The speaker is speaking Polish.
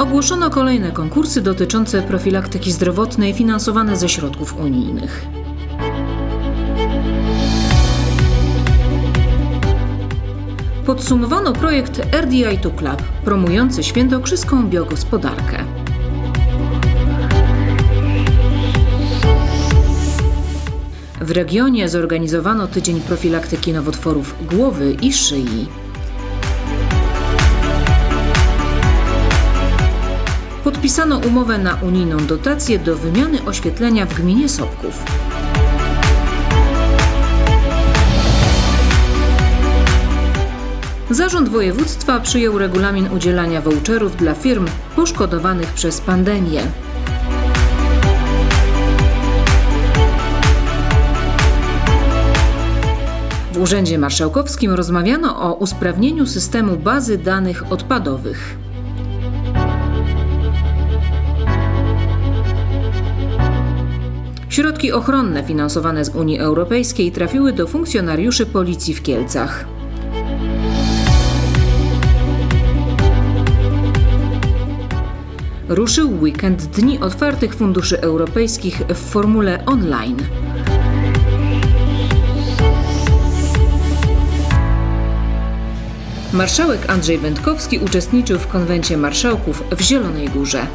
Ogłoszono kolejne konkursy dotyczące profilaktyki zdrowotnej finansowane ze środków unijnych. Podsumowano projekt RDI2 Club, promujący świętokrzyską biogospodarkę. W regionie zorganizowano tydzień profilaktyki nowotworów głowy i szyi. Podpisano umowę na unijną dotację do wymiany oświetlenia w gminie Sobków. Zarząd województwa przyjął regulamin udzielania voucherów dla firm poszkodowanych przez pandemię. W Urzędzie Marszałkowskim rozmawiano o usprawnieniu systemu bazy danych odpadowych. Środki ochronne finansowane z Unii Europejskiej trafiły do funkcjonariuszy policji w Kielcach. Ruszył weekend Dni Otwartych Funduszy Europejskich w formule online. Marszałek Andrzej Wędkowski uczestniczył w konwencie marszałków w Zielonej Górze.